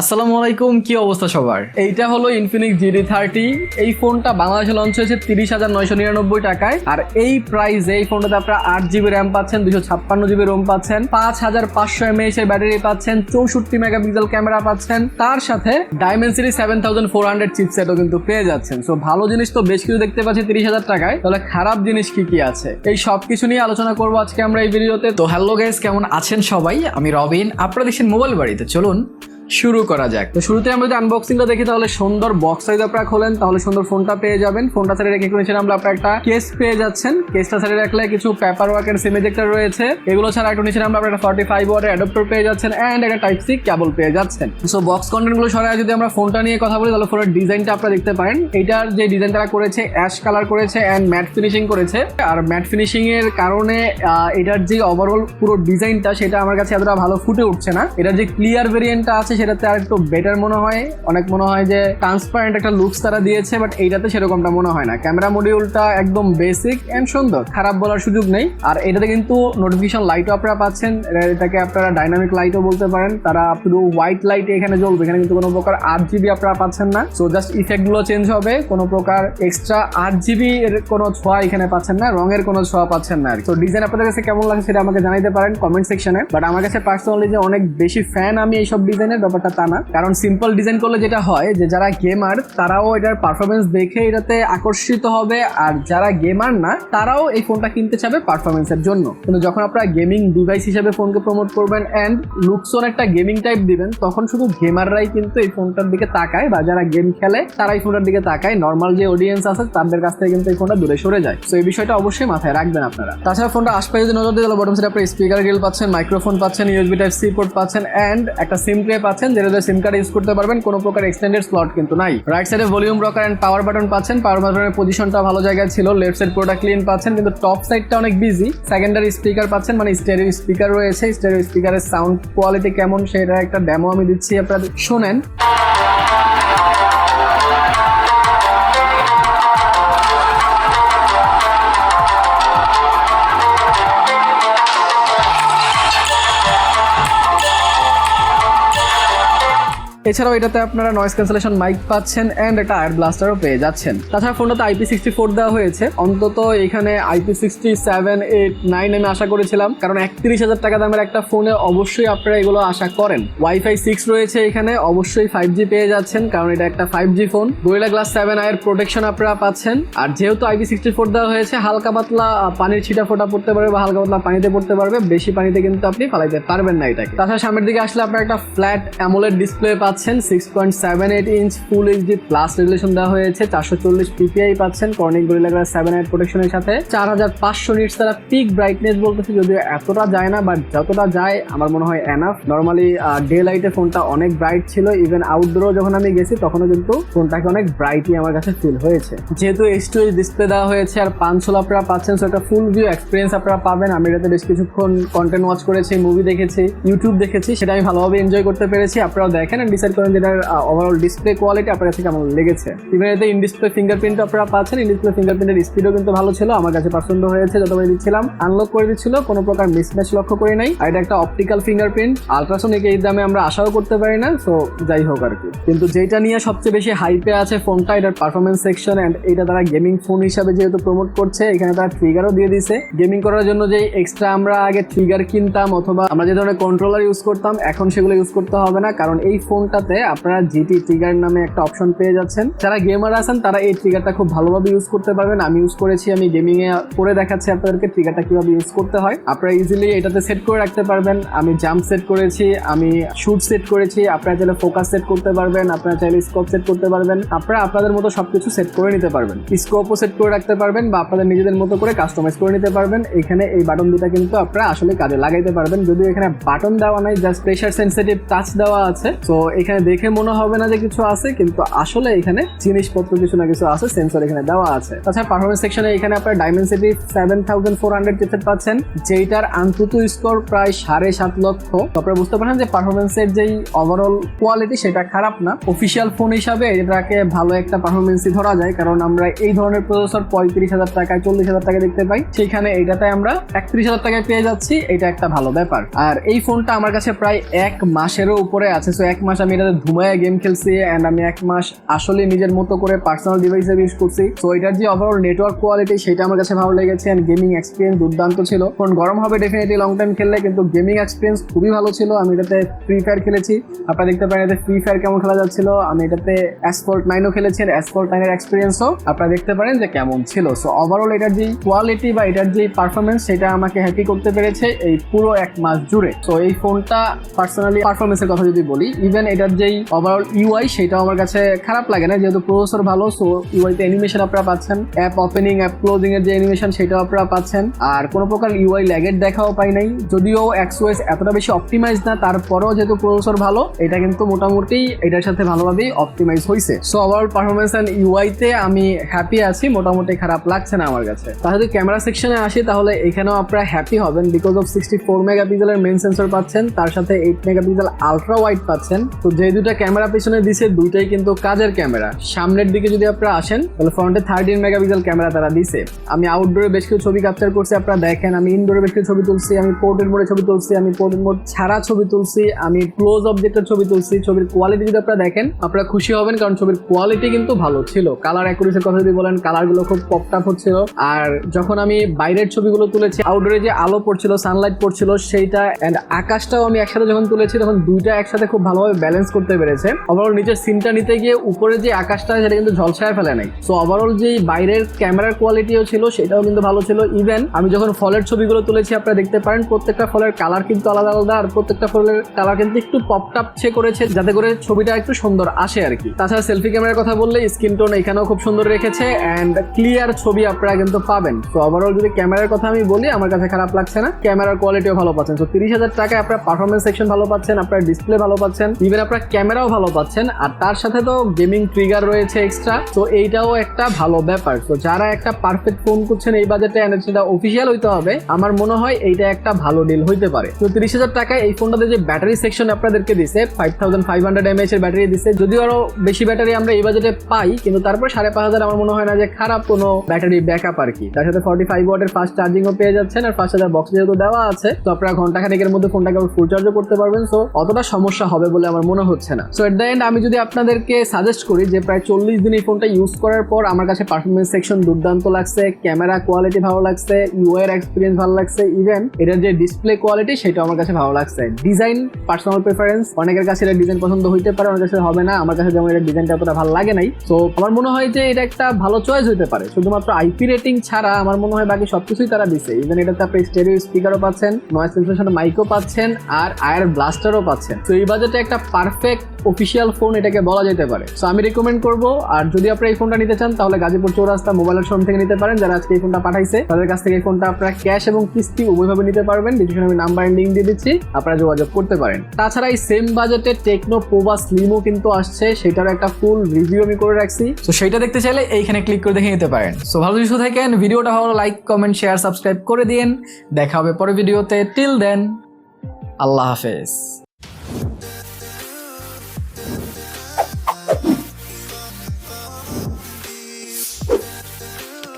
আসসালামু আলাইকুম, কি অবস্থা সবার? এইটা হলো ইনফিনিক্স জিডি থার্টি এই ফোনটা বাংলাদেশে লঞ্চ হয়েছে তিরিশ হাজার নয়শো নিরানব্বই টাকায়। আর এই প্রাইসে এই ফোনটাতে আপনারা আট জিবি র্যাম পাচ্ছেন দুশো ছাপ্পান্ন জিবি রোম পাচ্ছেন, পাঁচ হাজার পাঁচশো এমএএইচ এর ব্যাটারি পাচ্ছেন, চৌষট্টি মেগাপিক্সেল ক্যামেরা পাচ্ছেন। তার সাথে dimensity seven thousand four hundred চিপসেটও কিন্তু পেয়ে যাচ্ছেন। সো ভালো জিনিস তো বেশ কিছু দেখতে পাচ্ছি তিরিশ হাজার টাকায়। তাহলে খারাপ জিনিস কি কি আছে? এই সব কিছু নিয়ে আলোচনা করব আজকে আমরা এই ভিডিওতে। তো হ্যালো গাইস কেমন আছেন সবাই? আমি রবিন আপনারা দেখছেন মোবাইল বাড়িতে। চলুন শুরু করা যাক। তো শুরুতে আমরা যদি আনবক্সিংটা দেখি, তাহলে সুন্দর বক্স সাইজ আপনারা খোলেন, তাহলে সুন্দর ফোনটা পেয়ে যাবেন। ফোনটা সাইডে রেখে করেছিলাম আমরা, আপনার একটা কেস পেয়ে যাচ্ছেন। কেসটা সাইডে রাখলে কিছু পেপার ওয়ার্ক এর সিমেজেক্টর রয়েছে। এগুলো ছাড়া একটু নিচে আমরা একটা ফর্টি ফাইভ ওয়াটের অ্যাডাপ্টার পেয়ে যাচ্ছেন অ্যান্ড একটা টাইপ সি কেবল পেয়ে যাচ্ছেন। সো বক্স কন্টেন্টগুলো সরাই যদি আমরা ফোনটা নিয়ে কথা বলি, তাহলে ফোনের ডিজাইনটা আপনারা দেখতে পারেন। এটার যে ডিজাইন তারা করেছে অ্যাশ কালার করেছে অ্যান্ড ম্যাট ফিনিশিং করেছে। আর ম্যাট ফিনিশিং এর কারণে এটার যে ওভারঅল পুরো ডিজাইনটা সেটা আমার কাছে এতটা ভালো ফুটে উঠছে না। এটার যে ক্লিয়ার ভেরিয়েন্টটা আছে সেটাতে আর একটু বেটার মনে হয়। অনেক মনে হয় যে ট্রান্সপারেন্ট একটা লুকস তারা দিয়েছে বাট এইটাতে সেরকমটা মনে হয় না। ক্যামেরা মডিউলটা একদম বেসিক এন্ড সুন্দর। খারাপ বলার সুযোগ নেই। আর এটাতে কিন্তু নোটিফিকেশন লাইটও আপনারা পাচ্ছেন। এটাকে আপনারা ডাইনামিক লাইটও বলতে পারেন। তারা পুরো হোয়াইট লাইট এখানে জ্বলবে। এখানে কিন্তু কোনো প্রকার আট জিবি আপনারা পাচ্ছেন না। সো জাস্ট ইফেক্টগুলো চেঞ্জ হবে। কোনো প্রকার এক্সট্রা আট জিবি এর কোনো ছোঁয়া এখানে পাচ্ছেন না। রঙের কোনো ছোঁয়া পাচ্ছেন না তো ডিজাইন আপনাদের কাছে কেমন লাগে সেটা আমাকে জানাইতে পারেন কমেন্ট সেকশনে বাট আমার কাছে পার্সোনালি যে অনেক বেশি ফ্যান আমি এইসব ডিজাইনের ব্যাপারটা তা না। কারণ সিম্পল ডিজাইন করলে যেটা হয় যে যারা গেমার তারাও এটার পারফরমেন্স দেখে এটাতে আকর্ষিত হবে। আর যারা গেমার না, তারাও এই ফোনটা কিনতে চাবে পারফরমেন্সের জন্য। কিন্তু যখন আপনারা গেমিং ডিভাইস হিসেবে ফোনকে প্রমোট করবেন অ্যান্ড লুকসন একটা গেমিং টাইপ দিবেন, তখন শুধু গেমাররাই কিন্তু এই ফোনটার দিকে তাকায় বা যারা গেম খেলে তারা এই ফোনটার দিকে তাকায়। নর্মাল যে অডিয়েন্স আছে, তাদের কাছ থেকে কিন্তু এই ফোনটা দূরে সরে যায়। তো এই বিষয়টা অবশ্যই মাথায় রাখবেন আপনারা। তাছাড়া ফোনটা আশপাশে যদি নজর দিয়ে বটম সাইডে আপনার স্পিকার গ্রিল পাচ্ছেন মাইক্রোফোন পাচ্ছেন ইউএসবি টাইপ সি পোর্ট পাচ্ছেন অ্যান্ড একটা সিম ট্রে পাচ্ছেন। যেটা সিম কার্ড ইউজ করতে পারবেন, কোনো প্রকার এক্সটেন্ডেড স্লট কিন্তু নাই। রাইট সাইডে volume rocker and power button পাচ্ছেন পাওয়ার বাটনের পজিশনটা ভালো জায়গায় ছিল লেফট সাইড পুরোটা ক্লিন পাচ্ছেন, কিন্তু টপ সাইডটা অনেক বিজি সেকেন্ডারি স্পিকার পাচ্ছেন মানে স্টেরিও স্পিকার রয়েছে স্টেরিও স্পিকারের সাউন্ড কোয়ালিটি কেমন, সেটা একটা ডেমো আমি দিচ্ছি আপনারা শোনেন। এছাড়াও এটাতে আপনারা নয়েজ ক্যান্সেলেশন মাইক পাচ্ছেন অ্যান্ড একটা আয়ার ব্লাস্টারও পেয়ে যাচ্ছেন। তাছাড়া ফোনটাতে আইপি সিক্সটি ফোর দেওয়া হয়েছে। অন্তত এখানে IP sixty seven eight nine আমি আশা করেছিলাম, কারণ একত্রিশ হাজার টাকা দামের একটা ফোনে অবশ্যই আপনারা এগুলো আশা করেন। ওয়াইফাই সিক্স রয়েছে এখানে, অবশ্যই ফাইভ জি পেয়ে যাচ্ছেন, কারণ এটা একটা five G phone Gorilla glass seven আয়ের প্রোটেকশন আপনারা পাচ্ছেন। আর যেহেতু আইপি সিক্সটি ফোর দেওয়া হয়েছে, হালকা পাতলা পানির ছিটা ফোটা পড়তে পারবে বা হালকা পাতলা পানিতে পড়তে পারবে, বেশি পানিতে কিন্তু আপনি ফালাইতে পারবেন না এটাকে। তাছাড়া সামনের দিকে আসলে আপনার একটা ফ্ল্যাট অ্যামোলেড ডিসপ্লে পাচ্ছেন। Six point seven eight inch full HD plus resolution দেওয়া হয়েছে, চারশো চল্লিশ পিপিআই পাচ্ছেন Corning Gorilla glass seven eight প্রোটেকশনের সাথে। চার হাজার পাঁচশো নিটস তারা পিক ব্রাইটনেস বলতেছে, যদিও এতটা যায় না বাট যতটা যায়, আমার মনে হয় এনাফ নর্মালি ডে লাইটে ফোনটা অনেক ব্রাইট ছিল ইভেন আউটডোরও যখন আমি গেছি, তখনও কিন্তু ফোনটাকে অনেক ব্রাইটই আমার কাছে ফিল হয়েছে। যেহেতু এইচ টু এইচ ডিসপ্লে দেওয়া হয়েছে, আর পাঁচ ষোলো আপনারা পাচ্ছেন সো একটা ফুল ভিউ এক্সপিরিয়েন্স আপনারা পাবেন। আমি এটাতে বেশ কিছুক্ষণ কন্টেন্ট ওয়াচ করেছি মুভি দেখেছি ইউটিউব দেখেছি, সেটা আমি ভালোভাবে এনজয় করতে পেরেছি। আপনারাও দেখেন and ডিসাইড করেন যেটার ওভারঅল ডিসপ্লে কোয়ালিটি আপনার কাছে কেমন লেগেছে। ইভেন এতে ইন ডিসপ্লে ফিঙ্গারপ্রিন্ট আপনারা পাচ্ছেন ইন ডিসপ্লে ফিঙ্গারপ্রিন্টের স্পিডও কিন্তু ভালো ছিল, আমার কাছে পছন্দ হয়েছে যতবার দিচ্ছিলাম আনলক করে দিচ্ছিল, কোনো প্রকার মিসম্যাচ লক্ষ্য করি নাই। আর এটা একটা অপটিক্যাল ফিঙ্গারপ্রিন্ট আলট্রাসোনিক এই দামে আমরা আশাও করতে পারি না সো যাই হোক আর কি। কিন্তু যেটা নিয়ে সবচেয়ে বেশি হাইপে আছে ফোনটা এটার পারফরমেন্স সেকশন অ্যান্ড এটা তারা গেমিং ফোন হিসাবে যেহেতু প্রমোট করছে, এখানে তারা ট্রিগারও দিয়ে দিছে গেমিং করার জন্য যে এক্সট্রা আমরা আগে ট্রিগার কিনতাম, অথবা আমরা যে ধরনের কন্ট্রোলার ইউজ করতাম, এখন সেগুলো ইউজ করতে হবে না, কারণ এই ফোনটাতে আপনারা জিটি ট্রিগার নামে একটা অপশন পেয়ে যাচ্ছেন। যারা গেমার আছেন, তারা এই ট্রিগারটা খুব ভালোভাবে ইউজ করতে পারবেন। আমি ইউজ করেছি, আমি গেমিং এ করে দেখাচ্ছি আপনাদেরকে ট্রিগারটা কীভাবে ইউজ করতে হয়। আপনারা ইজিলি এটাতে সেট করে রাখতে পারবেন। আমি জাম্প সেট করেছি, আমি শুট সেট করেছি। আপনারা চাইলে ফোকাস সেট করতে পারবেন, আপনারা চাইলে স্কোপ সেট করতে পারবেন। আপনারা আপনাদের মতো সবকিছু সেট করে নিতে পারবেন। স্কোপও সেট করে রাখতে পারবেন বা আপনাদের নিজেদের মতো করে কাস্টমাইজ করে নিতে পারবেন। এখানে এই বাটন দুটা কিন্তু আপনারা আসলে কাজে লাগাইতে পারবেন। যদিও এখানে বাটন দেওয়া নাই জাস্ট প্রেশার সেন্সিটিভ টাচ দেওয়া আছে। তো এখানে দেখে মনে হবে না যে কিছু আছে, কিন্তু আসলে এখানে জিনিসপত্র কিছু না কিছু আছে সেন্সর এখানে দেওয়া আছে। তাছাড়া পারফরমেন্স সেকশনে এখানে আপনার dimensity seven thousand four hundred chipset পাচ্ছেন যেটার আন্তত স্কোর প্রায় সাড়ে সাত লক্ষ। তো আপনারা বুঝতে পারেন যে পারফরমেন্সের যেই ওভারঅল কোয়ালিটি সেটা খারাপ না। অফিসিয়াল ফোন হিসাবে এটাকে ভালো একটা পারফরমেন্সই ধরা যায়, কারণ আমরা এই ধরনের প্রসেসর পঁয়ত্রিশ হাজার টাকায়, চল্লিশ হাজার টাকা দেখতে পাই। সেখানে এটাতে আমরা একত্রিশ হাজার টাকায় পেয়ে যাচ্ছি, এটা একটা ভালো ব্যাপার। আর এই ফোনটা আমার কাছে প্রায় এক মাসেরও উপরে আছে সো এক মাস আমি এটাতে ধুমায়া গেম খেলছি অ্যান্ড আমি এক মাস আসলে নিজের মতো করে পার্সোনাল ডিভাইসে ইউজ করছি। তো এটার যে ওভারঅল নেটওয়ার্ক কোয়ালিটি সেটা আমার কাছে ভালো লেগেছে অ্যান্ড গেমিং এক্সপিরিয়েন্স দুর্দান্ত ছিল। ফোন গরম হবে ডেফিনেটলি লং টাইম খেললে কিন্তু গেমিং এক্সপিরিয়েন্স খুবই ভালো ছিল। আমি এটাতে ফ্রি ফায়ার খেলেছি। আপনারা দেখতে পারেন এটাতে ফ্রি ফায়ার কেমন খেলা যাচ্ছিল। আমি এটাতে অ্যাসফল্ট নাইনও খেলেছি আর অ্যাসফল্ট নাইনের এক্সপিরিয়েন্সও আপনারা দেখতে পারেন যে কেমন ছিল। সো ওভারঅল এটার যে কোয়ালিটি বা এটার যে পারফরমেন্স সেটা আমাকে হ্যাপি করতে পেরেছে এই পুরো এক মাস জুড়ে। তো এই ফোনটা পার্সোনালি পারফরমেন্সের কথা যদি বলি ইভেন এটার যেই ওভারঅল ইউআই সেটাও আমার কাছে খারাপ লাগে না, যেহেতু প্রসেসর ভালো সো ইউআইতে অ্যানিমেশন আপনারা পাচ্ছেন। অ্যাপ ওপেনিং অ্যাপ ক্লোজিং এর যে অ্যানিমেশন সেটাও আপনারা পাচ্ছেন। আর কোনো প্রকার ইউআই ল্যাগের দেখাও পাই নাই। যদিও এক্সওএস এতটা বেশি অপটিমাইজ না, তারপরেও যেহেতু প্রসেসর ভালো, এটা কিন্তু মোটামুটি এটার সাথে ভালোভাবেই অপটিমাইজ হয়েছে সো ওভারঅল পারফরমেন্স অ্যান্ড ইউআইতে আমি হ্যাপি আছি, মোটামুটি খারাপ লাগছে না আমার কাছে। তাহলে যদি ক্যামেরা সেকশনে আসি, তাহলে এখানেও আপনারা হ্যাপি হবেন। বিকজ অফ সিক্সটি ফোর মেগাপিক্সেলের মেন সেন্সর পাচ্ছেন, তার সাথে এইট মেগাপিক্সেল আলট্রা ওয়াইড পাচ্ছেন। তো যে দুটা ক্যামেরা পিছনে দিছে, দুইটাই কিন্তু কাজের ক্যামেরা। সামনের দিকে যদি আপনারা আসেন, তাহলে ফ্রন্টে থার্টিন মেগাপিক্সেল ক্যামেরা তারা দিছে। আমি আউটডোরে বেশ কিছু ছবি ক্যাপচার করছি, আপনারা দেখেন, আমি ইনডোরে বেশ কিছু ছবি তুলছি, আমি পোর্টের মোডে ছবি তুলছি, আমি পোর্টের মোড ছাড়া ছবি তুলছি, আমি ক্লোজ অবজেক্টের ছবি তুলছি, ছবির কোয়ালিটি যদি আপনারা দেখেন, আপনারা খুশি হবেন, কারণ ছবির কোয়ালিটি কিন্তু ভালো ছিল। কালার অ্যাকুরেসির কথা যদি বলেন কালারগুলো খুব পপটাপ হচ্ছিল। আর যখন আমি বাইরের ছবিগুলো তুলেছি আউটডোরে যে আলো পড়ছিল সানলাইট পড়ছিল, সেইটা অ্যান্ড আকাশটাও আমি একসাথে যখন তুলেছি, তখন দুইটা একসাথে খুব ভালোভাবে ব্যালেন্স করতে পেরেছে। ওভারঅল নিচের সিনটা নিতে গিয়ে উপরে যে আকাশটা, সেটা কিন্তু ঝলসায় ফেলে নাই। সো ওভারঅল যে বাইরের ক্যামেরার কোয়ালিটিও ছিল, সেটাও কিন্তু ভালো ছিল। ইভেন আমি যখন ফলের ছবিগুলো তুলেছি, আপনারা দেখতে পারেন, প্রত্যেকটা ফলের কালার কিন্তু আলাদা আলাদা, আর প্রত্যেকটা ফলের কালার কিন্তু একটু পপটাপছে করেছে, যাতে করে ছবিটা একটু সুন্দর আসে আর কি। তাছাড়া সেলফি ক্যামেরার কথা বললে স্ক্রিন টোন এখানেও খুব সুন্দর রেখেছে অ্যান্ড ক্লিয়ার ছবি আপনারা কিন্তু পাবেন। তো ওভারঅল যদি ক্যামেরার কথা আমি বলি, আমার কাছে খারাপ লাগছে না। ক্যামেরার কোয়ালিটিও ভালো পাচ্ছেন। তো তিরিশ হাজার টাকায় আপনার পারফরমেন্স সেকশন ভালো পাচ্ছেন, আপনার ডিসপ্লে ভালো পাচ্ছেন। ইভেন আপনার ক্যামেরাও ভালো পাচ্ছেন, আর তার সাথে তো গেমিং ট্রিগার রয়েছে এক্সট্রা তো এইটাও একটা ভালো ব্যাপার। তো যারা একটা পারফেক্ট ফোন করছেন এই বাজেটে এন্ড সেটা অফিসিয়াল হইতে হবে। আমার মনে হয় এইটা একটা ভালো ডিল হইতে পারে। তো তিরিশ হাজার টাকায় এই ফোনটাতে যে ব্যাটারি সেকশন আপনাদেরকে দিছে five thousand five hundred mAh এর ব্যাটারি দিছে, যদিও আরও বেশি ব্যাটারি আমরা এই বাজেটে পাই, কিন্তু তারপর সাড়ে পাঁচ হাজার, আমার মনে হয় না যে খারাপ কোনো ব্যাটারি ব্যাকআপ আর কি। তার সাথে ফর্টি ফাইভ ওয়াটের ফাস্ট চার্জিংও পেয়ে যাচ্ছেন, আর ফার্স্ট হাজার বক্স যেহেতু দেওয়া আছে, তো আপনারা ঘণ্টা খানেকের মধ্যে ফোনটাকে ফুল চার্জও করতে পারবেন। সো অতটা সমস্যা হবে বলে আমার মনে হচ্ছে না। সো এট দ্য এন্ড আমি যদি আপনাদেরকে সাজেস্ট করি যে প্রায় চল্লিশ দিন এই ফোনটা ইউজ করার পর আমার কাছে পারফরমেন্স সেকশন দুর্দান্ত লাগছে ক্যামেরা কোয়ালিটি ভালো লাগছে ইউআর এক্সপিরিয়েন্স ভালো লাগছে ইভেন এটার যে ডিসপ্লে কোয়ালিটি সেটা আমার কাছে ভালো লাগছে। ডিজাইন পার্সোনাল প্রেফারেন্স অনেকের কাছে এটা ডিজাইন পছন্দ হইতে পারে, অনেকের কাছে হবে না, আমার কাছে যেমন এটা ডিজাইনটা অতটা ভালো লাগে নাই। তো আমার মনে হয় যে এটা একটা ভালো চয়েস হতে পারে। শুধুমাত্র আইপি রেটিং ছাড়া আমার মনে হয় বাকি সবকিছুই তারা দিছে। ইভেন এটাতে আপনি স্টেরিও স্পিকারও পাচ্ছেন নয়েস ক্যান্সেলেশন মাইকও পাচ্ছেন, আর আয়ার ব্লাস্টারও পাচ্ছেন। তো এই বাজেটে একটা পারফেক্ট অফিসিয়াল ফোন এটাকে বলা যেতে পারে। সো আমি রেকমেন্ড করব, আর যদি আপনারা এই ফোনটা নিতে চান, তাহলে গাজীপুর চৌরাস্তা মোবাইলের শোরুম থেকে নিতে পারেন, যারা আজকে এই ফোনটা পাঠাইছে। তাদের কাছ থেকে এই ফোনটা আপনারা ক্যাশ এবং কিস্তি উভয়ভাবে নিতে পারবেন। ডিসক্রিপশনে আমি নাম্বার লিঙ্ক দিয়ে দিচ্ছি, আপনারা যোগাযোগ করতে পারেন। তাছাড়া এই সেম বাজেটে টেকনো প্রোবা স্লিমও কিন্তু আসছে সেটার একটা ফুল রিভিউ আমি করে রাখছি। তো সেটা দেখতে চাইলে এইখানে ক্লিক করে দেখে নিতে পারেন। সো ভালো কিছু থাকেন, ভিডিওটা ভালো লাইক কমেন্ট শেয়ার সাবস্ক্রাইব করে দিন দেখা হবে পরে ভিডিওতে টিল দেন আল্লাহ হাফেজ।